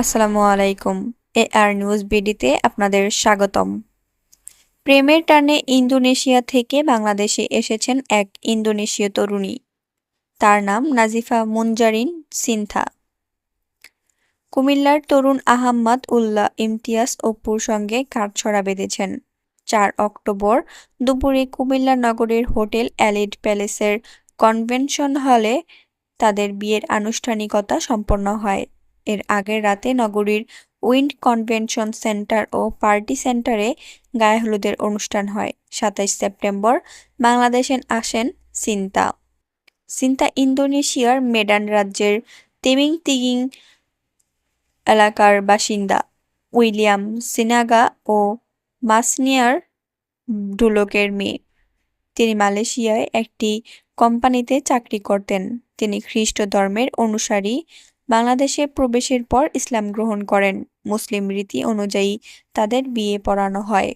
আসসালামু আলাইকুম। এ আর নিউজ বিডিতে আপনাদের স্বাগতম। প্রেমের টানে ইন্দোনেশিয়া থেকে বাংলাদেশে এসেছেন এক ইন্দোনেশীয় তরুণী। তার নাম নাজিফা মুনজারিন সিনথা। কুমিল্লার তরুণ আহাম্মদ উল্লাহ ইমতিয়াজ অপুর সঙ্গে কাঠছড়া বেঁধেছেন। চার অক্টোবর দুপুরে কুমিল্লা নগরের হোটেল অ্যালিড প্যালেসের কনভেনশন হলে তাদের বিয়ের আনুষ্ঠানিকতা সম্পন্ন হয়। এর আগের রাতে নগরীর উইন্ড কনভেনশন সেন্টার ও পার্টি সেন্টারে গায়ে হলুদের অনুষ্ঠান হয়। সাতাইশ সেপ্টেম্বর বাংলাদেশে আসেন সিন্তা। সিন্তা ইন্দোনেশিয়ার মেডান রাজ্যের তেমিং তিগিং এলাকার বাসিন্দা। উইলিয়াম সিনাগা ও মাসনিয়ার ডুলোকের মেয়ে। তিনি মালয়েশিয়ায় একটি কোম্পানিতে চাকরি করতেন। তিনি খ্রিস্ট ধর্মের অনুসারী বাংলাদেশে প্রবেশের পর ইসলাম গ্রহণ করেন। মুসলিম রীতি অনুযায়ী তাদের বিয়ে পড়ানো হয়।